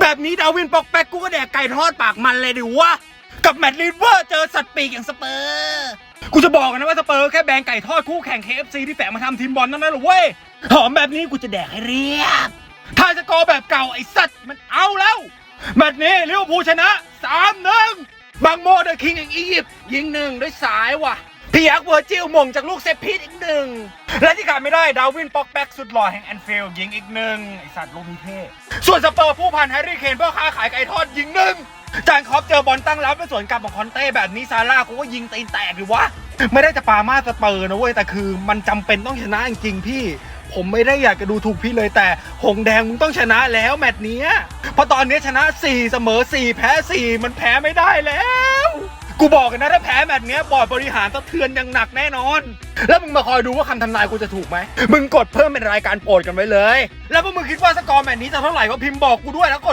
แบบนี้ดาวินปอกแป๊กกูก็แดกไก่ทอดปากมันเลยดิวะ กับแมตต์ลิเวอร์เจอสัตว์ปีกอย่างสเปอร์ กูจะบอกกันนะว่าสเปอร์แค่แบงไก่ทอดคู่แข่ง KFC ที่แฝงมาทำทีมบอลนั่นนะหรอเว้ย หอมแบบนี้กูจะแดกให้เรียบ ถ้าจะกอร์แบบเก่าไอ้สัตว์มันเอาแล้ว แมตช์นี้ลิเวอร์พูลชนะ3 1บางโมเดอร์คิงแห่งอียิปต์ยิงหนึ่งด้วยสายว่ะ พี่ยักษ์เวอร์จิลมงจากลูกเซพีทอีกหนึ่ง และที่ขาดไม่ได้ดาวินป็อกแบ็กสุดหล่อแห่งแอนฟิลด์ยิงอีกหนึ่งไอสัตว์ลูกนี้เท่ส่วนสเปอร์ผู้พันแฮร์รี่เคนพ่อค้าขายไก่ทอดยิงหนึ่งจานคอปเจอบอลตั้งรับในสวนกลับของคอนเต้แบบนี้ซาร่ากูก็ยิงตีนแตกดิวะ ไม่ได้จะปามาสเปอร์นะเว้ยแต่คือมันจำเป็นต้องชนะจริงๆพี่ผมไม่ได้อยากจะดูถูกพี่เลยแต่ หงแดงมึงต้องชนะแล้วแมตช์นี้เพราะตอนนี้ชนะ 4 เสมอ 4 แพ้ 4 มันแพ้ไม่ได้แล้ว กูบอกกันนะถ้าแพ้แบบเนี้ยบอร์ดบริหารสะเทือนอย่างหนักแน่นอน แล้วมึงมาคอยดูว่าคำทำนายกูจะถูกไหม มึงกดเพิ่มเป็นรายการโปรดกันไว้เลย แล้วพวกมึงคิดว่าสกอร์แมตช์นี้จะเท่าไหร่ก็พิมพ์บอกกูด้วยแล้วกด